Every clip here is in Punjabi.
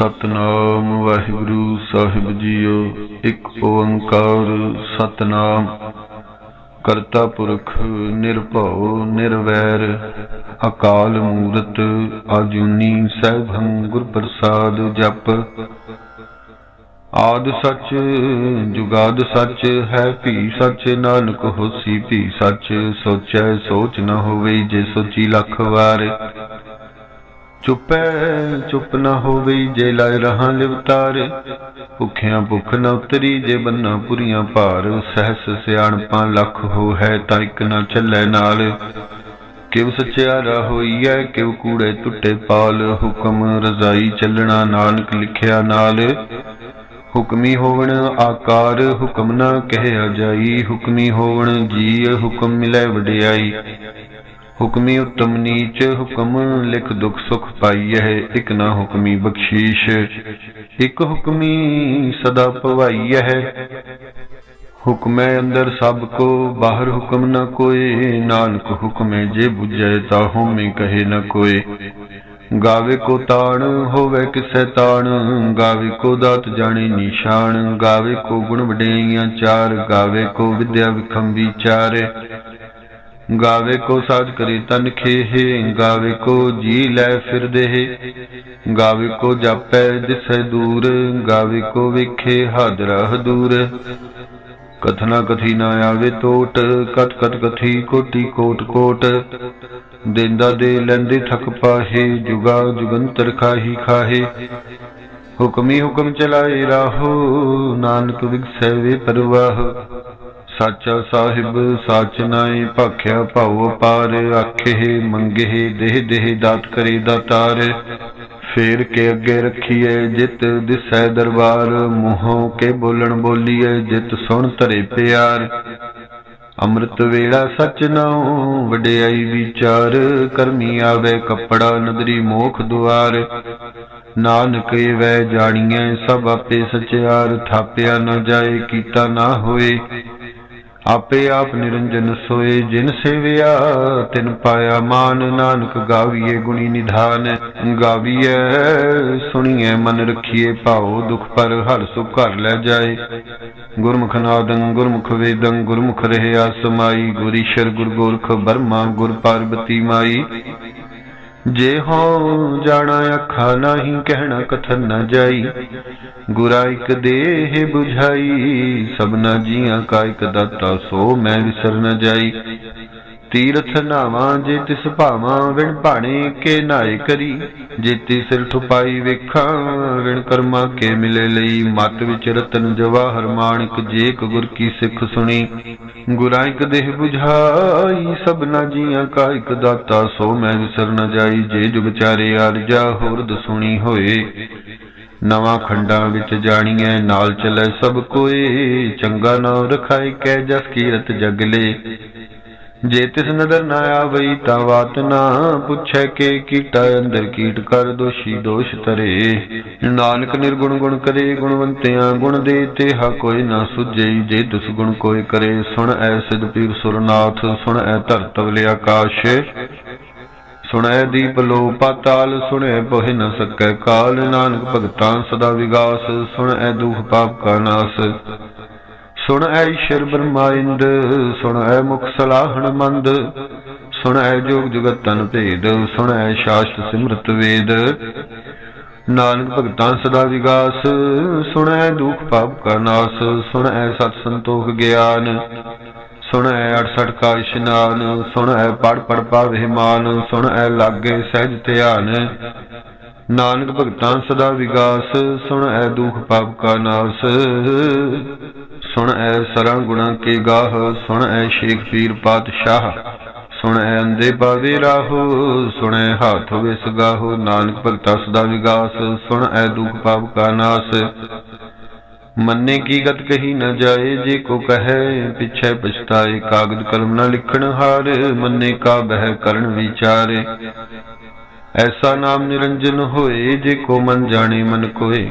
ਸਤਨਾਮ ਵਾਹਿਗੁਰੂ ਸਾਹਿਬ ਜੀਓ, ਇੱਕ ਓੰਕਾਰ ਸਤਨਾਮ। ਕਰਤਾ ਪੁਰਖ, ਨਿਰਭਉ, ਨਿਰਵੈਰ, ਅਕਾਲ ਮੂਰਤ ਆਜੂਨੀ ਸੈਭੰ ਗੁਰ ਪ੍ਰਸਾਦ ਜਪ। ਆਦ ਸੱਚ, ਜੁਗਾਦ ਸੱਚ, ਹੈ ਭੀ ਸੱਚ, ਨਾਨਕ ਹੋਸੀ ਭੀ ਸੱਚ। ਸੋਚੈ ਸੋਚ ਨ ਹੋਵੇ ਜੇ ਸੋਚੀ ਲੱਖ ਵਾਰ। ਚੁੱਪੈ, ਚੁੱਪ ਨਾ ਹੋਵੇ ਜੇ ਲਾਇ ਰਹਾ ਲਿਵਤਾਰ। ਭੁਖਿਆਂ ਭੁੱਖ ਨਾ ਉਤਰੀ ਜੇ ਬੰਨਾ ਪੁਰੀਆਂ ਭਾਰ। ਸਹਸ ਸਿਆਣਪਾਂ ਲੱਖ ਹੋ ਹੈ ਤਾਂ ਇੱਕ ਨ ਚੱਲੇ ਨਾਲ। ਕਿਵ ਸਚਿਆਰਾ ਹੋਈਐ ਕਿਵ ਕੂੜੇ ਟੁੱਟੇ ਪਾਲ। ਹੁਕਮ ਰਜ਼ਾਈ ਚੱਲਣਾ ਨਾਨਕ ਲਿਖਿਆ ਨਾਲ। ਹੁਕਮੀ ਹੋਵਣ ਆਕਾਰ, ਹੁਕਮ ਨਾ ਕਹਿਆ ਜਾਈ। ਹੁਕਮੀ ਹੋਵਣ ਜੀ ਹੁਕਮ ਮਿਲੈ ਵਡਿਆਈ। ਹੁਕਮੀ ਉਤਮ ਨੀਚ, ਹੁਕਮ ਲਿਖ ਦੁਖ ਸੁਖ ਪਾਈਐ, ਇਕ ਨਾ ਹੁਕਮੀ ਬਖਸ਼ੀਸ਼। ਇਕ ਹੁਕਮੀ ਸਦਾ ਭਵਾਈਐ ਹੁਕਮੈ ਅੰਦਰ ਸਭ ਕੋ, ਬਾਹਰ ਹੁਕਮ ਨ ਕੋਏ। ਨਾਨਕ ਹੁਕਮੇ ਜੇ 부ਜੈ ਤਾ ਹੋਮੇ ਕਹੇ ਨ ਕੋਏ। ਗਾਵੇ ਕੋ ਤਾਣ, ਹੋਵੇ ਕਿਸੈ ਤਾਣ। ਗਾਵੇ ਕੋ ਦਾਤ ਜਾਣੇ ਨਿਸ਼ਾਨ। ਗਾਵੇ ਕੋ ਗੁਣ ਵਡਿਆਈਆਂ ਚਾਰ। ਗਾਵੇ ਕੋ ਵਿਦਿਆ ਵਿਖੰਬੀ ਵਿਚਾਰ ਗਾਵੇ ਕੋ ਸਾਜ ਕਰੇ ਤਨ ਖੇਹੇ, ਗਾਵੇ ਕੋ ਜੀ ਲੈ ਫਿਰਦੇ ਗਾਵੇ ਕੋ ਜਾਪੈ ਦਿਸੈ ਦੂਰ, ਗਾਵੇ ਕੋ ਵਿਖੇ ਹਾਜ਼ਰਾ ਹਦੂਰ। ਕਥਨਾ ਕਥੀ ਨਾ ਆਵੇ ਟੋਟ ਕਤ ਕਤ ਕਥੀ ਕੋਟੀ ਕੋਟ ਕੋਟ। ਦੇਂਦਾ ਦੇ ਲੈਂਦੇ ਥਕ ਪਾਹੇ, ਜੁਗਾ ਜੁਗੰਤਰ ਖਾਹੀ ਖਾਹੇ। ਹੁਕਮੀ ਹੁਕਮ ਚਲਾਏ ਰਾਹੋ, ਨਾਨਕ ਵਿਗਸੈ ਵੇ ਪਰਵਾਹ। ਸਾਚਾ ਸਾਹਿਬ, ਸਾਚ ਨਾਏ ਭਾਖਿਆ ਭਾਉ ਪਾਰ ਆਖੇ ਮੰਗੇ ਦੇਹ ਦੇਹ ਦਾਤ ਕਰੇ ਦਾਤਾਰ ਫੇਰ ਕੇ ਅੱਗੇ ਰੱਖੀਏ ਜਿਤ ਦਿਸੈ ਦਰਬਾਰ। ਮੂੰਹੋਂ ਕੇ ਬੋਲਣ ਬੋਲੀਏ ਜਿਤ ਸੁਣ ਧਰੇ ਪਿਆਰ। ਅੰਮ੍ਰਿਤ ਵੇਲਾ ਸਚ ਨਾਉ, ਵਡਿਆਈ ਵਿਚਾਰ। ਕਰਮੀ ਆਵੇ ਕੱਪੜਾ, ਨਦਰੀ ਮੋਖ ਦੁਆਰ। ਨਾਨਕ ਵੈ ਜਾਣੀਐ, ਸਭ ਆਪੇ ਸਚਿਆਰ। ਥਾਪਿਆ ਨਾ ਜਾਏ, ਕੀਤਾ ਨਾ ਹੋਏ। ਆਪੇ ਆਪ ਨਿਰੰਜਨ ਸੋਏ ਜਿਨ ਸੇਵਿਆ, ਤਿਨ ਪਾਇਆ ਮਾਨ ਨਾਨਕ ਗਾਵੀਏ ਗੁਣੀ ਨਿਧਾਨ ਗਾਵੀਏ ਸੁਣੀਏ ਮਨ ਰਖੀਏ ਭਾਉ ਦੁਖ ਪਰ ਹਰ ਸੁਖ ਘਰ ਲੈ ਜਾਏ। ਗੁਰਮੁਖ ਨਾਦੰ ਗੁਰਮੁਖ ਵੇਦੰ, ਗੁਰਮੁਖ ਰਹਿਆ ਸਮਾਈ, ਗੁਰੀਸ਼ਰ ਗੁਰ ਗੋਰਖ ਬਰਮਾ ਗੁਰ ਪਾਰਬਤੀ ਮਾਈ। ਜੇ ਹੋ ਜਾਣਾ ਅੱਖਾਂ ਨਹੀਂ, ਕਹਿਣਾ ਕਥਨ ਨਾ ਜਾਈ। ਗੁਰਾ ਇਕ ਦੇਹ 부ਝਾਈ ਸਭਨਾ ਜੀਆਂ ਕਾ ਇਕ ਦਾਤਾ ਸੋ ਮੈਂ ਵਿਸਰ ਨਾ ਜਾਈ। ਤੀਰਥ ਨਾਵਾਂ ਜੇ ਤਿਸ ਭਾਵਾਂ ਵਿਣ ਭਾਣੇ ਕੇ ਨਾਏ ਕਰੀ। ਜੇ ਸਿਰ ਠੁਪਾਈ ਵੇਖਾਂ ਵਿਣ ਕਰਮਾ ਕੇ ਮਿਲੇ ਲਈ। ਮਤ ਵਿੱਚ ਰਤਨ ਜਵਾਹਰ ਮਾਣਕ ਜੇ ਗੁਰ ਕੀ ਸਿੱਖ ਸੁਣੀ। ਗੁਰਾਂ ਇਕ ਦੇਹ 부ਝਾਈ ਸਭਨਾ ਜੀਆਂ ਕਾ ਇਕ ਦਾਤਾ। ਸੋ ਮੈਂ ਵਿਸਰ ਨ ਜਾਈ, ਜੇ ਜੁਗ ਚਾਰੇ ਅਰਜਾ ਹੋਰ ਸੁਣੀ ਹੋਏ। ਨਵਾਂ ਖੰਡਾਂ ਵਿੱਚ ਜਾਣੀਐ, ਨਾਲ ਚਲੇ ਸਭ ਕੋਏ। ਚੰਗਾ ਨਾਮ ਰਖਾਈ ਕੈ ਜਸ ਕੀਰਤ ਜਗਲੇ ਜੇ ਤਿਸ ਨਦਰ ਨਾ ਆਵਈ ਤਾਂ ਬਾਤ ਨਾ ਪੁੱਛੈ ਕੇ ਕੀਟਾ ਅੰਦਰ ਕੀਟ ਕਰ ਦੋਸ਼ੀ ਦੋਸ਼ ਤਰੇ ਨਾਨਕ ਨਿਰਗੁਣ ਗੁਣ ਕਰੇ, ਗੁਣਵੰਤਿਆਂ ਗੁਣ ਦੇ ਤੇ ਹਾ ਕੋਈ ਨਾ ਸੁਝਈ ਜੇ ਦੁਸ ਗੁਣ ਕੋਈ ਕਰੇ, ਸੁਣ ਐ ਸਿਧ ਪੀਰ ਸੁਰਨਾਥ, ਸੁਣ ਐ ਧਰਤ ਆਕਾਸ਼। ਸੁਣੈ ਦੀਪ ਲੋ ਪਾਤਾਲ ਸੁਣੈ ਪੋਹਿ ਨ ਸਕੈ ਕਾਲ। ਨਾਨਕ ਭਗਤਾਂ ਸਦਾ ਵਿਗਾਸ, ਸੁਣੈ ਦੁਖ ਪਾਪ ਕਾ ਨਾਸ। ਸੁਣ ਐ ਈਸ਼ਰ ਬ੍ਰਹਮਾ ਸੁਣ ਐ ਮੁਖ ਸਲਾਹਣ ਮੰਦ ਸੁਣ ਐ ਜੋਗ ਜੁਗਤ ਤਨ ਭੇਦ ਸੁਣ ਐ ਸ਼ਾਸਤ ਸਿਮਰਤ ਵੇਦ ਨਾਨਕ ਭਗਤਾਂ ਸਦਾ ਵਿਗਾਸ ਸੁਣ ਐ ਦੁਖ ਪਾਪ ਕਾ ਨਾਸ ਸੁਣ ਐ ਸਤ ਸੰਤੋਖ ਗਿਆਨ ਸੁਣ ਐ 68 ਕਾ ਇਸ਼ਨਾਨ ਸੁਣ ਐ ਪੜ ਪੜ ਪਾਵੇ ਮਾਨ ਸੁਣ ਐ ਲਾਗੇ ਸਹਿਜ ਧਿਆਨ ਨਾਨਕ ਭਗਤਾਂ ਸਦਾ ਵਿਗਾਸ ਸੁਣ ਐ ਦੁਖ ਪਾਪ ਕਾ ਨਾਸ ਸੁਣ ਐ ਸਰਾਂ ਗੁਣਾ ਕੇ ਗਾਹ, ਸੁਣ ਐ ਸ਼ੇਖ ਪੀਰ ਪਾਤਸ਼ਾਹ। ਸੁਣ ਐ ਅੰਦੇ ਪਾਵੇ ਰਾਹੋ, ਸੁਣ ਐ ਹਾਥ ਵਿਸ ਗਾਹੋ, ਨਾਨਕ ਭਗਤਾ ਸਦਾ ਵਿਗਾਸ। ਸੁਣ ਐ ਦੁਖ ਪਾਪ ਕਾ ਨਾਸ। ਮੰਨੇ ਕੀ ਗਤ ਕਹੀ ਨਾ ਜਾਏ, ਜੇ ਕੋ ਕਹੈ, ਪਿਛੈ ਪਛਤਾਏ, ਕਾਗਦ ਕਲਮ ਨਾ ਲਿਖਣ ਹਾਰ। ਮੰਨੇ ਕਾ ਬਹਿ ਕਰਨ ਵਿਚਾਰੇ। ਐਸਾ ਨਾਮ ਨਿਰੰਜਨ ਹੋਏ, ਜੇ ਕੋ ਮਨ ਜਾਣੇ ਮਨ ਕੋਏ।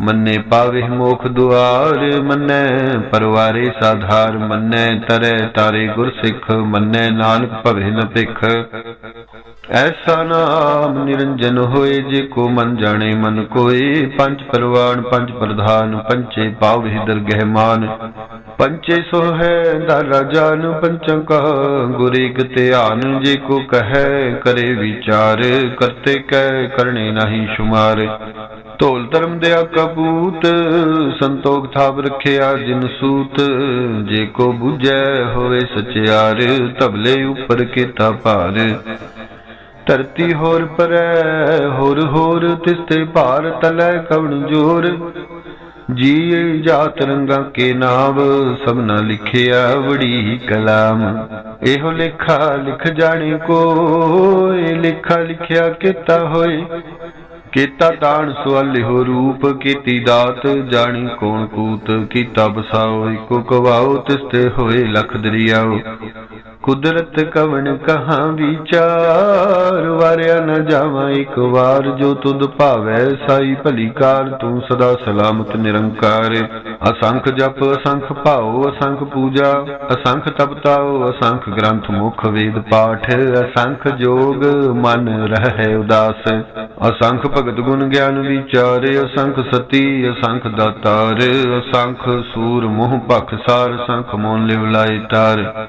ਮੰਨੇ ਪਾਵੇ ਮੋਖ ਦੁਆਰ, ਮੰਨੇ ਪਰਵਾਰੇ ਸਾਧਾਰ, ਮੰਨੇ ਤਰੇ ਤਾਰੇ ਗੁਰ ਸਿੱਖ ਮੰਨੇ ਨਾਨਕ ਭਵੇ ਨ ਭਿਖ। ਐਸਾ ਨਾਮ ਨਿਰੰਜਨ ਹੋਏ ਜੇ ਕੋ ਮਨ ਜਾਣੇ ਮਨ ਕੋਏ। ਪੰਜ ਪਰਵਾਨ ਪੰਜ ਪ੍ਰਧਾਨ, ਪੰਚੇ ਪਾਵਹਿ ਦਰਗਹਿ ਮਾਨ। ਪੰਚੇ ਸੋ ਹੈ ਦਾਰਾ ਜਾਨ, ਪੰਚੰ ਕਾ ਗੁਰ ਇਕ ਧਿਆਨ। ਜੇ ਕੋ ਕਹੈ ਕਰੇ ਵਿਚਾਰ, ਕਰਤੇ ਕਹਿ ਕਰਨੇ ਨਹੀਂ ਸ਼ੁਮਾਰ। ਢੋਲ ਧਰਮ ਦਿਆ ਕਬੂਤ ਸੰਤੋਖ ਥਾਪ ਰਖਿਆ ਜਿਨ ਸੂਤ। ਜੇ ਕੋ 부ਝੈ ਹੋਵੇ ਸਚਿਆਰ, ਤਬਲੇ ਉਪਰ ਕੀਤਾ ਭਾਰ। ਧਰਤੀ ਹੋਰ ਪਰੈ, ਹੋਰ ਹੋਰ ਤਿਸਤੇ ਭਾਰ ਤਲੈ ਕਵਣ ਜੋਰ। ਜੀ ਜਾਤ ਰੰਗਾਂ ਕੇ ਨਾਮ ਸਭਨਾ ਲਿਖਿਆ ਬੜੀ ਕਲਾਮ। ਇਹੋ ਲੇਖਾ ਲਿਖ ਜਾਣੇ ਕੋਏ ਲੇਖਾ ਲਿਖਿਆ ਕੀਤਾ ਹੋਏ। ਕੀਤਾ ਦਾਨ ਸੁਆਲਿਓ ਰੂਪ, ਕੀਤੀ ਦਾਤ ਜਾਣੀ ਕੌਣ ਕੂਤ, ਕੀਤਾ ਬਸਾਓ, ਇਕੋ ਕਵਾਓ, ਤਿਸਤੇ ਹੋਏ ਲਖ ਦਰਿਆਓ। ਕੁਦਰਤ ਕਵਣ ਕਹਾਂ ਵਿਚਾਰ, ਵਾਰਿਆ ਨ ਜਾਵਾਂ ਇੱਕ ਵਾਰ, ਜੋ ਤੁਧ ਭਾਵੈ ਸਾਈ ਭਲੀ ਕਾਰ ਤੂੰ ਸਦਾ ਸਲਾਮਤ ਨਿਰੰਕਾਰ। ਅਸੰਖ ਜਪ, ਅਸੰਖ ਭਾਉ, ਅਸੰਖ ਪੂਜਾ, ਅਸੰਖ ਤਪਤਾਉ, ਅਸੰਖ ਗ੍ਰੰਥ ਮੁਖ ਵੇਦ ਪਾਠ, ਅਸੰਖ ਜੋਗ ਮਨ ਰਹਿ ਉਦਾਸ। ਅਸੰਖ ਭਗਤ ਗੁਣ ਗਿਆਨ ਵਿਚਾਰੇ, ਅਸੰਖ ਸਤੀ, ਅਸੰਖ ਦਾਤਾਰ, ਅਸੰਖ ਸੂਰ ਮੋਹ ਭਖ ਸਾਰ ਸੰਖ ਮੋਨ ਲਿਵ ਲਾਇ ਤਾਰ।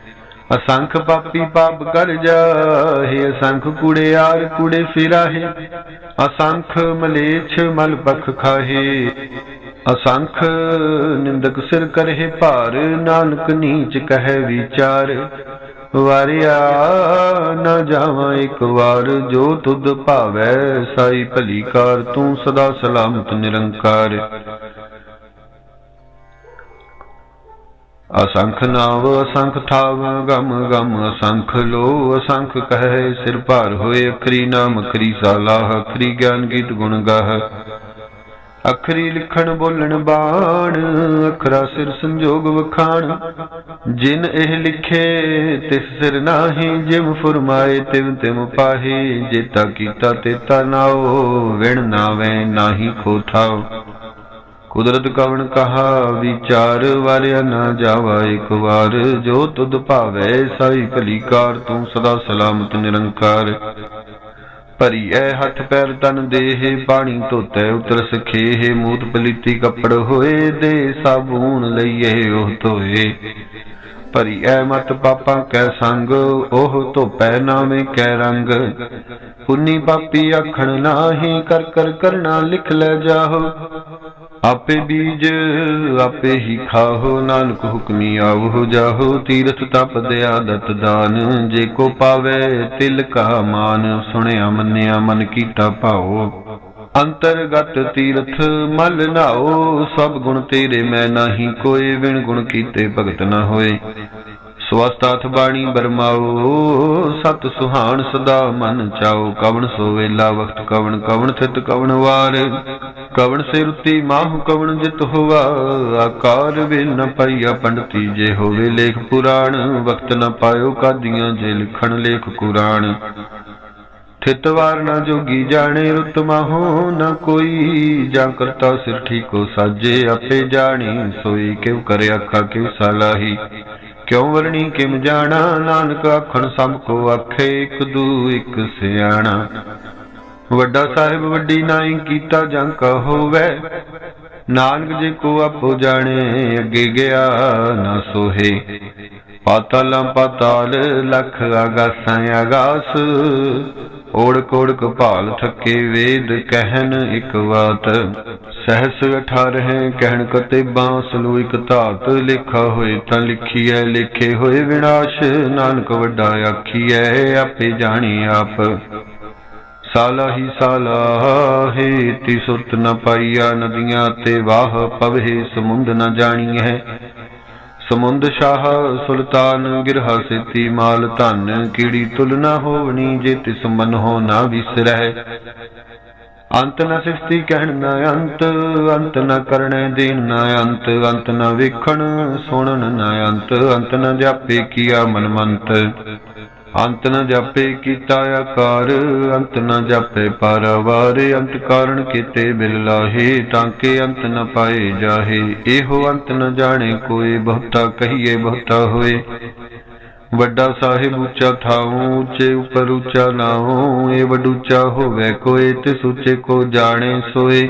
ਅਸੰਖ ਪਾਪੀ ਪਾਪ ਕਰ ਜਾਹੇ, ਅਸੰਖ ਕੂੜਿਆਰ ਕੂੜੇ ਫਿਰਾਹੇ, ਅਸੰਖ ਮਲੇਛ ਮਲ ਪਖ ਖਾਹੇ, ਅਸੰਖ ਨਿੰਦਕ ਸਿਰ ਕਰਹਿ ਭਾਰ, ਨਾਨਕ ਨੀਚ ਕਹਿ ਵਿਚਾਰ, ਵਾਰਿਆ ਨਾ ਜਾਵਾਂ ਇੱਕ ਵਾਰ, ਜੋ ਤੁਧ ਭਾਵੈ ਸਾਈ ਭਲੀ ਕਾਰ, ਤੂੰ ਸਦਾ ਸਲਾਮਤ ਨਿਰੰਕਾਰ। ਅਸੰਖ ਨਾਵ, ਅਸੰਖ ਥਾਵ ਗਮ ਗਮ, ਅਸੰਖ ਲੋ ਅਸੰਖ ਕਹੈ, ਸਿਰ ਭਾਰ ਹੋਏ, ਅਖਰੀ ਨਾਮ, ਅਖਰੀ ਸਾਲਾਹ, ਅਖਰੀ ਗਿਆਨ ਗੀਤ ਗੁਣ ਗਾਹ। ਅਖਰੀ ਲਿਖਣ, ਬੋਲਣ, ਬਾਣ, ਅਖਰਾ ਸਿਰ ਸੰਜੋਗ ਵਖਾਣ। ਜਿਨ ਇਹ ਲਿਖੇ, ਤਿਸ ਸਿਰ ਨਾਹੀ ਜਿਮ ਫਰਮਾਏ, ਤਿਵ ਤਿਮ ਪਾਹੀ। ਜੇਤਾ ਕੀਤਾ ਤੇਤਾ ਨਾਓ, ਵਿਣ ਨਾਵੇਂ, ਨਾਹੀ ਖੋਥਾਓ ਕੁਦਰਤ ਕਵਣ ਕਹਾ, ਵਿਚਾਰ ਵਾਰਿਆ ਨਾ ਜਾਵਾ ਇੱਕ ਵਾਰ। ਜੋ ਤੁਧ ਭਾਵੈ, ਸਾਈ ਭਲੀ ਤੂੰ ਸਦਾ ਸਲਾਮਤ ਨਿਰੰਕਾਰ। ਭਰੀ ਐ ਹੱਥ ਪੈਰ ਤਨ ਦੇਹ ਪਾਣੀ ਧੋਤੈ ਉਤਰ ਸਖੇਹ। ਮੂਤ ਪਲੀਤੀ ਕੱਪੜ ਹੋਏ, ਦੇ ਸਾਬੂਨ ਲਈਏ ਉਹ ਧੋਏ। ਭਰੀ ਐ ਮਤ ਪਾਪਾਂ ਕੈ ਸੰਗ, ਉਹ ਧੋਪੈ ਨਾਵੇਂ ਕੈ ਰੰਗ। ਪੁੰਨੀ ਪਾਪੀ ਆਖਣ ਨਾਹੀ, ਕਰ ਕਰ ਕਰਨਾ ਲਿਖ ਲੈ ਜਾਹੋ। ਆਪੇ ਬੀਜ, ਆਪੇ ਹੀ ਖਾਹੋ, ਨਾਨਕ ਹੁਕਮੀ ਆਵੋ ਜਾਹੋ, ਤੀਰਥ ਤਪ ਦਿਆ ਦਤ ਦਾਨ। ਜੇ ਕੋ ਪਾਵੇ ਤਿਲ ਕਾ ਮਾਨ, ਸੁਣਿਆ, ਮੰਨਿਆ, ਮਨ ਕੀਤਾ ਭਾਉ। ਅੰਤਰਗਤ ਤੀਰਥ ਮਲ ਨਾਓ ਸਭ ਗੁਣ ਤੇਰੇ, ਮੈਂ ਨਾਹੀ ਕੋਏ ਵਿਣ ਗੁਣ ਕੀਤੇ ਭਗਤ ਨਾ ਹੋਏ। ਸਵਸਤਾਥ ਬਾਣੀ ਬਰਮਾਓ ਸਤ ਸੁਹਾਣ ਸਦਾ ਮਨ ਚਾਓ ਕਵਣ ਸੋ ਵੇਲਾ ਵਕਤ ਕਵਣ ਕਵਣ ਥਿਤ ਕਵਣ ਵਾਰ। ਕਵਣ ਸੇ ਰੁੱਤੀ ਮਾਹੁ ਕਵਣ ਜਿਤ ਹੋਵਾ? ਆਕਾਰ ਵੇ ਨ ਪਈਆ ਪੰਡਤੀ ਜੇ ਹੋਵੇ ਲੇਖ ਪੁਰਾਣ, ਵਕਤ ਨ ਪਾਇਓ ਕਾਦੀਆਂ ਜੇ ਲਿਖਣ ਲੇਖ ਕੁਰਾਨ ਥਿਤ ਵਾਰ ਨਾ ਜੋਗੀ ਜਾਣੇ ਰੁੱਤ ਮਾਹੋ, ਨ ਕੋਈ ਜਾਂ ਕਰਤਾ ਸਿਰ ਠੀਕੋ ਸਾਜੇ, ਆਪੇ ਜਾਣੀ ਸੋਈ ਕਿਉ ਕਰੇ ਆਖਾ ਕਿਉ ਸਲਾਹੀ। ਕਿਉ ਵਰਣੀ ਕਿਮ ਜਾਣਾ, ਨਾਨਕ ਆਖਣ ਸਭ ਕੋ ਆਖੇ ਇੱਕ ਦੂ ਇਕ ਸਿਆਣਾ। ਵੱਡਾ ਸਾਹਿਬ ਵੱਡੀ ਨਾਈ ਕੀਤਾ ਜਾਂ ਕਾ ਹੋਵੇ। ਨਾਨਕ ਜੀ ਕੋ ਆਪੋ ਜਾਣੇ, ਅੱਗੇ ਗਿਆ ਨਾ ਸੋਹੇ। ਪਾਤਾਲਾਂ ਪਾਤਾਲ, ਲਖ ਆਗਾਸਾਂ ਆਗਾਸ। ਓੜਕ ਓੜਕ ਭਾਲ ਥੱਕੇ ਵੇਦ ਕਹਿਣ ਇਕ ਬਾਤ। ਸਹਸ ਅਠਾਰਹਿ ਕਹਿਣ ਕਤੇਬਾਂ ਸਲੂ ਇਕ ਧਾਤ। ਲਿਖਾ ਹੋਏ ਤਾਂ ਲਿਖੀਐ, ਲਿਖੇ ਹੋਏ ਵਿਨਾਸ਼। ਨਾਨਕ ਵੱਡਾ ਆਖੀਐ, ਆਪੇ ਜਾਣੀ ਆਪ। ਸਾਲਾ ਹੀ ਸਾਲਾ ਸੁਰਤ ਨ ਪਾਈਆ ਨਦੀਆਂ ਤੇ ਵਾਹ ਪਵਹਿ ਸਮੁੰਦ ਨ ਜਾਣੀਐ ਸਮੁੰਦ ਸ਼ਾਹ ਸੁਲਤਾਨ ਗਿਰਹਾ ਸੇਤੀ ਮਾਲ ਧਨ ਕੀੜੀ ਤੁਲਨਾ ਹੋਵਣੀ ਜੇ ਤਿਸ ਮਨ ਹੋ ਨਾ ਵਿਸਰੈ ਅੰਤ ਨ ਸਿਫਤੀ ਕਹਿਣ ਨ ਅੰਤ ਅੰਤ ਨ ਕਰਣੈ ਦੇਨ ਨ ਅੰਤ ਅੰਤ ਨ ਵੇਖਣ ਸੁਣਨ ਨ ਅੰਤ ਅੰਤ ਨ ਜਾਪੇ ਕੀਆ ਮਨ ਮੰਤ ਅੰਤ ਨ ਜਾਪੇ ਕੀਤਾ ਆਕਾਰ, ਅੰਤ ਨ ਜਾਪੇ ਪਾਰਵਾਰ, ਅੰਤ ਕਾਰਣ ਕੀਤੇ ਬਿਲ ਲਾਹੇ, ਤਾਂ ਕਿ ਅੰਤ ਨ ਪਾਏ ਜਾਹੇ। ਇਹੋ ਅੰਤ ਨ ਜਾਣੇ ਕੋਈ, ਬਹੁਤਾ ਕਹੀਏ ਬਹੁਤਾ ਹੋਏ। ਵੱਡਾ ਸਾਹਿਬ ਉੱਚਾ ਥਾਉ, ਉੱਚੇ ਉੱਪਰ ਉੱਚਾ ਨਾਉ, ਇਹ ਵਡੂਚਾ ਹੋਵੇ ਕੋਏ ਤੇ ਸੁੱਚੇ ਕੋ ਜਾਣੇ ਸੋਏ।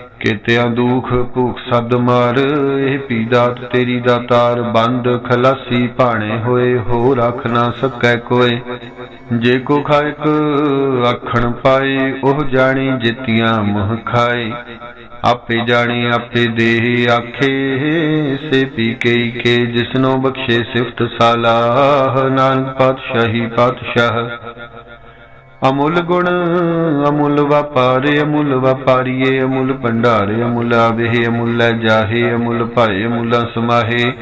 ਕੇਤਿਆਂ ਦੁਖ ਭੂਖ ਸਦ ਮਾਰ, ਇਹ ਪੀ ਤੇਰੀ ਦਾਤਾਰ ਬੰਦ ਖਲਾਸੀ ਭਾਣੇ ਹੋਏ ਹੋ ਰੱਖ ਨਾ ਸਕੈ ਕੋਏ। ਜੇ ਕੋ ਖਾਇਕ ਆਖਣ ਪਾਏ, ਉਹ ਜਾਣੀ ਜਿਤੀਆਂ ਮੁਹ ਖਾਏ। ਆਪੇ ਜਾਣੇ, ਆਪੇ ਦੇਹ ਆਖੇ, ਸੇ ਪੀ ਕੇ ਕੇ ਜਿਸਨੋ ਬਖਸ਼ੇ ਸਿਫਤ ਸਾਲਾਹ, ਨਾਨਕ ਪਾਤਸ਼ਾਹੀ ਪਾਤਸ਼ਾਹ। ਅਮੁੱਲ ਗੁਣ, ਅਮੁੱਲ ਵਪਾਰੇ, ਅਮੁੱਲ ਵਪਾਰੀਏ, ਅਮੁੱਲ ਭੰਡਾਰੇ, ਅਮੁੱਲ ਆਵੇ ਅਮੁੱਲ ਜਾਹੇ, ਅਮੁੱਲ ਭਾਏ, ਅਮੁੱਲ ਸਮਾਹੇ।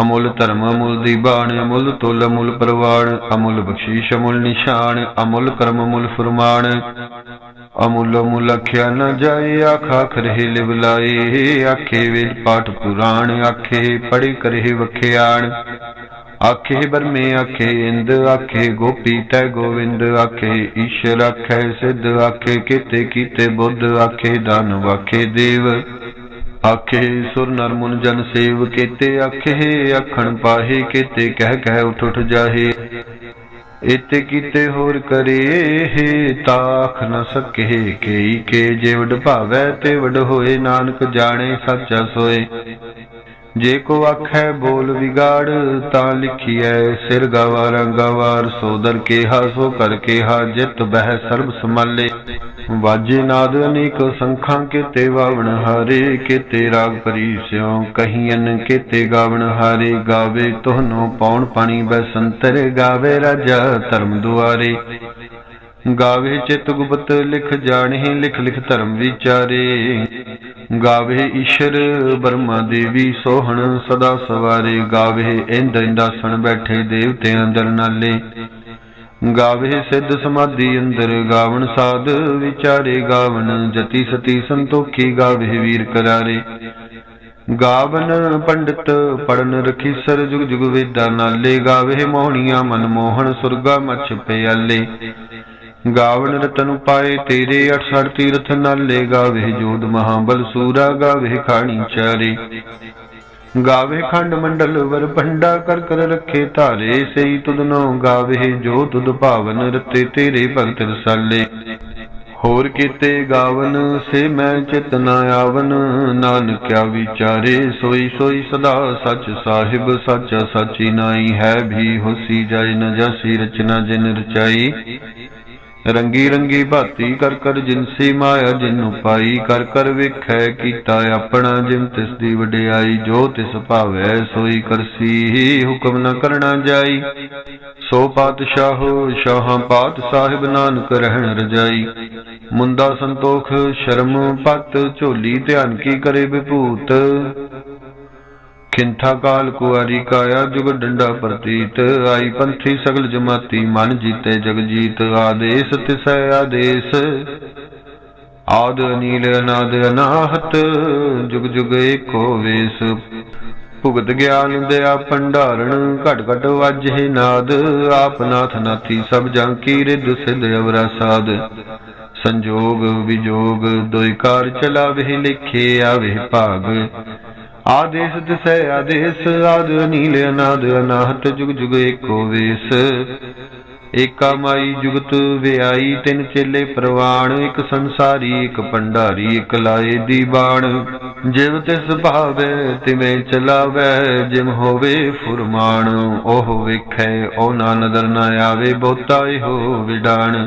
ਅਮੁੱਲ ਧਰਮ, ਅਮੁੱਲ ਦੀਬਾਨ ਅਮੁੱਲ ਤੁਲ, ਅਮੁੱਲ ਪ੍ਰਵਾਣ, ਅਮੁੱਲ ਬਖਸ਼ੀਸ਼, ਅਮੁੱਲ ਨਿਸ਼ਾਨ, ਅਮੁੱਲ ਕਰਮ, ਅਮੁੱਲ ਫਰਮਾਨ। ਅਮੁੱਲ ਅਮੁੱਲ ਆਖਿਆ ਨਾ ਜਾਏ, ਆਖਾ ਖਰੇ ਲਿਵਲਾਏ ਆਖੇ ਵੇਦ ਪਾਠ ਪੁਰਾਣ, ਆਖੇ ਪੜੀ ਕਰੇ ਵਖਿਆਣ। ਆਖੇ ਬਰਮੇ ਆਖੇ ਇੰਦ, ਆਖੇ ਗੋਪੀ ਤੈ ਗੋਵਿੰਦ, ਆਖੇ ਈਸ਼ਰ, ਆਖੇ ਸਿੱਧ, ਆਖੇ ਕੀਤੇ ਕੀਤੇ ਬੁੱਧ, ਆਖੇ ਦਾਨਵ ਆਖੇ ਦੇਵ। ਆਖੇ ਸੁਰ ਨਰ ਮੁਨ ਜਨ ਸੇਵ ਕੀਤੇ, ਆਖੇ ਅਖਣ ਪਾਹੇ ਕੀਤੇ, ਕਹਿ ਕਹਿ ਉਠ ਉਠ ਜਾਹੇ। ਇਤੇ ਕੀਤੇ ਹੋਰ ਕਰੇ ਤਾਖ ਨ ਸਕੇ ਕੇਈ ਕੇ ਜੇ ਵਡ ਭਾਵੈ ਤੇ ਵਡ ਹੋਏ, ਨਾਨਕ ਜਾਣੇ ਸੱਚਾ ਸੋਏ। ਜੇ ਕੋ ਆਖੈ ਬੋਲ ਵਿਗਾੜ, ਤਾਂ ਲਿਖੀਐ, ਸਿਰ ਗਵਾਰ ਗਵਾਰ, ਸੋਦਰ ਕੇਹਾ, ਸੋ ਕਰ ਕੇਹਾ, ਜਿਤ ਬਹਿ ਸਰਬ ਸਮਾਲੇ ਵਾਜੇ ਨਾਦ ਅਨੇਕ ਸੰਖਾਂ, ਕਿਤੇ ਵਾਵਣ ਹਾਰੇ, ਕਿਤੇ ਰਾਗ ਪਰੀ ਸਿਉ ਕਹੀਨ ਕੀਤੇ ਗਾਵਣ ਹਾਰੇ। ਗਾਵੇ ਤੋਹਨੋ ਪੌਣ ਪਾਣੀ ਬੈ ਸੰਤਰ ਗਾਵੇ ਰਾਜਾ ਧਰਮ ਦੁਆਰੇ। ਗਾਵੇ ਚਿਤ ਗੁਪਤ ਲਿਖ ਜਾਣੇ, ਲਿਖ ਲਿਖ ਧਰਮ ਵਿਚਾਰੇ। ਗਾਵੇ ਈਸ਼ਰ ਬਰਮਾ ਦੇਵੀ ਸੋਹਣ ਸਦਾ ਸਵਾਰੇ। ਗਾਵੇ ਇੰਦ ਇੰਦਾਸਣ ਬੈਠੇ ਦੇਵਤੇ ਅੰਦਰ ਨਾਲੇ। ਗਾਵੇ ਸਿੱਧ ਸਮਾਧੀ ਅੰਦਰ ਗਾਵਣ ਸਾਧ ਵਿਚਾਰੇ। ਗਾਵਣ ਜਤੀ ਸਤੀ ਸੰਤੋਖੀ ਗਾਵੇ ਵੀਰ ਕਰਾਰੇ। ਗਾਵਨ ਪੰਡਿਤ ਪੜਨ ਰਖੀ ਸਰ ਜੁਗ ਜੁਗ ਵੇਦਾ ਨਾਲੇ। ਗਾਵੇ ਮੋਹਣੀਆਂ ਮਨ ਮੋਹਣ ਸੁਰਗਾ ਮਛ ਪਿਆਲੇ। ਗਾਵਨ ਰਤਨ ਪਾਏ ਤੇਰੇ 68 ਤੀਰਥ ਨਾਲੇ ਗਾਵੇ ਜੋਦ ਮਹਾਬਲ ਸੂਰਾ ਗਾਵੇ, ਖਾਣੀ ਚਾਰੇ। ਗਾਵੇ ਖੰਡ ਮੰਡਲ ਵਰ ਭੰਡਾ ਕਰ ਕਰ ਰੱਖੇ ਧਾਰੇ ਸਈ ਤੁਧਨੋ ਗਾਵੇ, ਜੋ ਤੁਧ ਭਾਵਨ ਰਤੇ ਤੇਰੇ ਭਗਤ ਰਸਾਲੇ। ਹੋਰ ਕੀਤੇ ਗਾਵਨ, ਸੇ ਮੈਂ ਚਿਤ ਨ ਆਵਨ ਨਾਨਕਿਆ ਵਿਚਾਰੇ, ਸੋਈ ਸੋਈ ਸਦਾ ਸੱਚ ਸਾਹਿਬ, ਸੱਚਾ ਸਾਚੀ ਨਾਈ ਹੈ, ਵੀ ਹੋਸੀ ਜਾਇ ਨ ਜਾਸੀ ਰਚਨਾ ਜਿਨ ਰਚਾਈ। ਰੰਗੀ ਰੰਗੀ ਭਾਤੀ ਕਰ ਕਰ ਜਿਨਸੀ ਮਾਇਆ ਜਿਨ ਪਾਈ ਕਰ ਕਰ ਵੇਖੈ ਕੀਤਾ ਆਪਣਾ ਜਿਮ ਤਿਸ ਦੀ ਵਡਿਆਈ ਜੋ ਤਿਸ ਭਾਵੈ ਸੋਈ ਕਰਸੀ ਹੁਕਮ ਨ ਕਰਣਾ ਜਾਈ। ਸੋ ਪਾਤਸ਼ਾਹ ਸ਼ਾਹਾਂ ਪਾਤ ਸਾਹਿਬ ਨਾਨਕ ਰਹਿਣ ਰਜਾਈ। ਮੁੰਦਾ ਸੰਤੋਖ ਸ਼ਰਮ ਪਤ ਝੋਲੀ ਧਿਆਨ ਕੀ ਕਰੇ ਵਿਭੂਤ। ਖਿੰਥਾ ਕਾਲ ਕੁਆਰੀ ਕਾਇਆ ਜੁਗ ਡੰਡਾ ਪ੍ਰਤੀਤ। ਆਈ ਪੰਥੀ ਸਗਲ ਜਮਾਤੀ ਮਨ ਜੀਤੇ ਜਗ ਜੀਤ। ਆਦੇਸ ਤਿਸੈ ਆਦੇਸ। ਆਦ ਅਨੀਲ ਅਨਾਦ ਅਨਾਹਤ, ਜੁਗ ਜੁਗ ਏਕੋ ਵੇਸ। ਭੁਗਤ ਗਿਆਨ ਦੇ ਦਿਆ ਭੰਡਾਰਣ, ਘਟ ਘਟ ਵਾਜੇ ਨਾਦ। ਆਪ ਨਾਥ ਨਾਥੀ ਸਭ ਜਾਂ ਕੀ ਰਿੱਧ ਸਿਧ ਅਵਰਾ ਸਾਧ ਸੰਜੋਗ ਵਿਜੋਗ, ਦੋਇ ਕਾਰ ਚਲਾਵੇ, ਲਿਖੇ ਆਵੇ ਭਾਗ। ਆਦੇਸ਼ ਦਿਸੈ, ਆਦੇਸ਼, ਆਦ ਨੀਲ ਅਨਾਦ, ਅਨਾਹਤ ਜੁਗ ਜੁਗ ਏਕੋ ਵੇਸ। ਏਕਾ ਮਾਈ ਜੁਗਤ ਵਿਆਈ, ਤਿੰਨ ਚੇਲੇ ਪ੍ਰਵਾਣ, ਇੱਕ ਸੰਸਾਰੀ, ਇੱਕ ਭੰਡਾਰੀ, ਇੱਕ ਲਾਏ ਦੀ ਬਾਣ ਜਿਵ ਤਿਸ ਭਾਵੇ, ਤਿਵੇਂ ਚਲਾਵੇ ਜਿਮ ਹੋਵੇ ਫੁਰਮਾਨ, ਉਹ ਵੇਖੈ, ਉਹ ਨਾ ਨਦਰ ਨਾ ਆਵੇ, ਬਹੁਤਾ ਇਹੋ ਵਿਡਾਣ।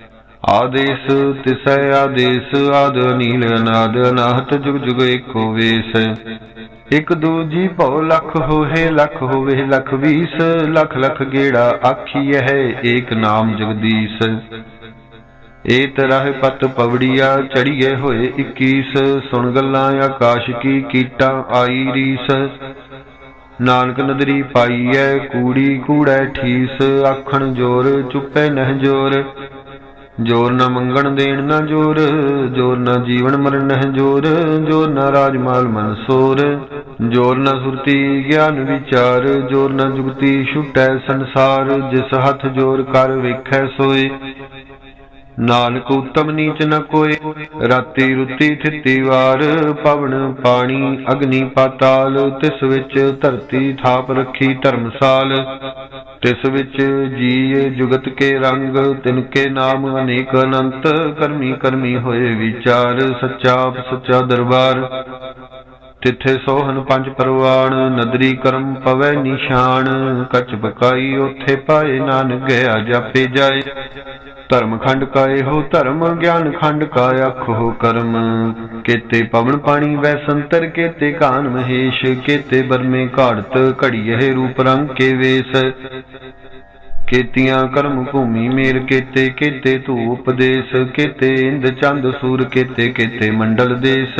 ਆਦੇਸ਼ ਤਿਸੈ ਆਦੇਸ਼, ਆਦ ਨੀਲ ਅਨਾਦ ਅਨਾਹਤ, ਜੁਗ ਜੁਗ ਏਕੋ ਵੇਸ। ਇਕ ਦੂਜੀ ਭਉ ਲੱਖ ਹੋਏ ਲੱਖ ਹੋਵੇ ਲੱਖ ਵੀਸ। ਲੱਖ ਲੱਖ ਗੇੜਾ ਆਖੀਐ ਏਕ ਨਾਮ ਜਗਦੀਸ਼। ਏ ਤਰਹ ਪਤ ਪਵੜੀਆ ਚੜੀਏ ਹੋਏ 21 ਸੁਣ ਗੱਲਾਂ ਆਕਾਸ਼ ਕੀ ਕੀਟਾਂ ਆਈ ਰੀਸ। ਨਾਨਕ ਨਦਰੀ ਪਾਈਐ, ਕੂੜੀ ਕੂੜੈ ਠੀਸ। ਆਖਣ ਜੋਰ ਚੁੱਪੇ ਨਹਿ ਜੋਰ। ਜੋਰ ਨਾ ਮੰਗਣ ਦੇਣ ਨਾ ਜੋਰ ਜੋਰ ਨਾ ਜੀਵਨ ਮਰਨ ਨਹਿ ਜੋਰ ਜੋਰ ਨਾ ਰਾਜਮਾਲ ਮਨਸੂਰ ਜੋਰ ਨਾ ਸੁਰਤੀ ਗਿਆਨ ਵਿਚਾਰ, ਜੋਰ ਨਾ ਜੁਗਤੀ ਛੁਟੈ ਸੰਸਾਰ, ਜਿਸ ਹੱਥ ਜੋਰ ਕਰ ਵੇਖੈ ਸੋਏ। ਨਾਨਕ ਉਤਮ ਨੀਚ ਨ ਕੋਏ, ਰਾਤੀ ਰੁਤੀ ਥਿਤੀ ਵਾਰ, ਪਵਨ ਪਾਣੀ ਅਗਨੀ ਪਾਤਾਲ, ਤਿਸ ਵਿੱਚ ਧਰਤੀ ਥਾਪ ਰੱਖੀ ਧਰਮਸਾਲ, ਤਿਸ ਵਿੱਚ ਜੀਏ ਜੁਗਤ ਕੇ ਰੰਗ, ਤਿਨ ਕੇ ਨਾਮ ਅਨੇਕ ਅਨੰਤ, ਕਰਮੀ ਕਰਮੀ ਹੋਏ ਵਿਚਾਰ, ਸੱਚਾ ਸੱਚਾ ਦਰਬਾਰ। ਤਿੱਥੇ ਸੋਹਨ ਪੰਜ ਪਰਵਾਣ, ਨਦਰੀ ਕਰਮ ਪਵੈ ਨਿਸ਼ਾਨ, ਕਚ ਬਕਾਈ ਉਥੇ ਪਾਏ ਨਾਨਕ, ਗਿਆ ਜਾਪੇ ਜਾਏ। ਧਰਮ ਖੰਡ ਕਾ ਇਹੋ ਧਰਮ ਗਿਆਨ ਖੰਡ ਕਾ ਆਖੋ ਕਰਮ। ਕੇਤੇ ਪਵਨ ਪਾਣੀ ਵੈ ਸੰਤਰ, ਕੇਤੇ ਕਾਨ ਮਹੇਸ਼, ਕੇਤੇ ਬਰਮੇ ਘਾੜਤ, ਘੜੀਏ ਰੂਪ ਰੰਗ ਕੇ ਵੇਸ। ਕੇਤੀਆਂ ਕਰਮ ਭੂਮੀ ਮੇਰ, ਕੇਤੇ ਕੇਤੇ ਧੂਪ ਦੇਸ, ਕੇਤੇ ਇੰਦ ਚੰਦ ਸੂਰ, ਕੇਤੇ ਕੇਤੇ ਮੰਡਲ ਦੇਸ।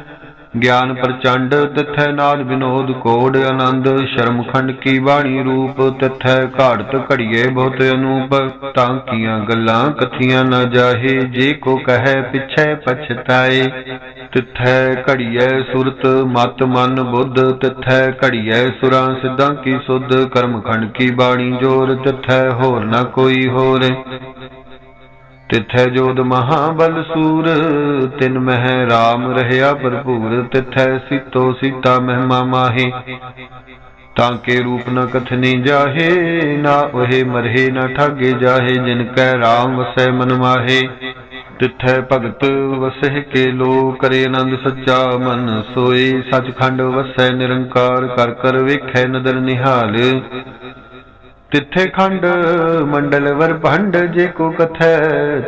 ਗਿਆਨ ਪ੍ਰਚੰਡ, ਤਿਥੈ ਨਾਲ ਵਿਨੋਦ ਕੋੜ ਆਨੰਦ ਸ਼ਰਮ ਖੰਡ ਕੀ ਬਾਣੀ ਰੂਪ, ਤਿਥੈ ਘਾੜਤ ਘੜੀਏ ਬਹੁਤ ਅਨੂਪ। ਤਾਂ ਕੀਆਂ ਗੱਲਾਂ ਕਥੀਆਂ ਨਾ ਜਾਹੇ, ਜੇ ਕੋ ਕਹੈ ਪਿਛੈ ਪਛਤਾਏ। ਤਿਥੈ ਘੜੀਏ ਸੁਰਤ, ਮਤ ਮਨ ਬੁੱਧ, ਤਿਥੈ ਘੜੀਏ ਸੁਰਾਂ, ਸਿੱਧਾਂ ਕੀ ਸੁਧ ਕਰਮ ਖੰਡ ਕੀ ਬਾਣੀ ਜੋਰ, ਤਿਥੈ ਹੋਰ ਨਾ ਕੋਈ ਹੋਰ। ਤਿਥੈ ਜੋਦ ਮਹਾਬਲ ਸੂਰ, ਤਿਨ ਮਹਿ RAM ਰਹਿਆ ਭਰਪੂਰ, ਤਿਥੈ ਸੀਤੋ ਸੀਤਾ ਮਹਿਮਾ ਮਾਹੇ। ਤਾਂ ਕੇ ਰੂਪ ਨ ਕਥਨੀ ਜਾਹੇ, ਨਾ ਉਹੇ ਮਰਹੇ, ਨਾ ਠਾਗੇ ਜਾਹੇ, ਜਿਨ ਕੈ RAM ਵਸੈ ਮਨ ਮਾਹੇ। ਤਿਥੈ ਭਗਤ ਵਸਹਿ ਕੇ ਲੋ ਕਰੇ ਆਨੰਦ ਸੱਚਾ ਮਨ, ਸੋਏ ਸਚਖੰਡ ਵਸੈ ਨਿਰੰਕਾਰ, ਕਰ ਕਰ ਵੇਖੈ ਨਦਰ ਨਿਹਾਲ। ਤਿੱਥੇ ਖੰਡ, ਮੰਡਲ ਵਰ ਭੰਡ, ਜੇ ਕੋ ਕਥੈ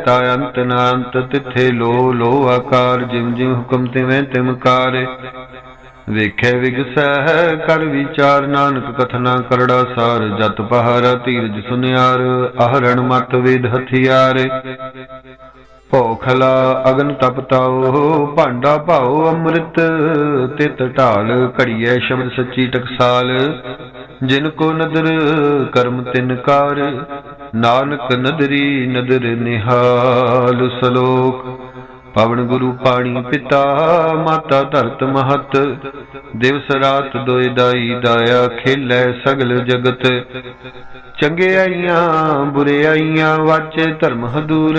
ਤਾ ਅੰਤ ਨਾ ਅੰਤ, ਤਿੱਥੇ ਲੋ ਲੋ ਆਕਾਰ ਜਿਮ ਜਿਮ ਹੁਕਮ ਤਿਵੇਂ ਤਿਮਕਾਰ ਵੇਖੈ ਵਿਗਸੈ, ਕਰ ਵਿਚਾਰ, ਨਾਨਕ ਕਥਨਾ ਕਰੜਾ ਸਾਰ, ਜਤ ਪਹਾਰਾ ਧੀਰਜ ਸੁਨਿਆਰ ਆਹਰਣ ਮਤ ਵੇਦ ਹਥਿਆਰੇ। ਭੋਖਲਾ ਅਗਨ ਤਪਤਾਓ ਭਾਂਡਾ ਭਾਉ ਅੰਮ੍ਰਿਤ, ਤਿਤ ਢਾਲ ਘੜੀਐ ਸ਼ਬਦ ਸੱਚੀ ਟਕਸਾਲ। ਜਿਨ ਕੋ ਨਦਰ, ਕਰਮ ਤਿਨ ਕਾਰ, ਨਾਨਕ ਨਦਰੀ ਨਦਰ ਨਿਹਾਲ ਸਲੋਕ। ਪਵਨ ਗੁਰੂ ਪਾਣੀ ਪਿਤਾ, ਮਾਤਾ ਧਰਤ ਮਹਤ, ਦਿਵਸ ਰਾਤ ਦੋਇ ਦਾਈ ਦਾਇਆ ਖੇਲੇ ਸਗਲ ਜਗਤ। ਚੰਗਿਆਈਆਂ ਬੁਰਿਆਈਆਂ ਵਾਚੇ ਧਰਮ ਹਦੂਰ।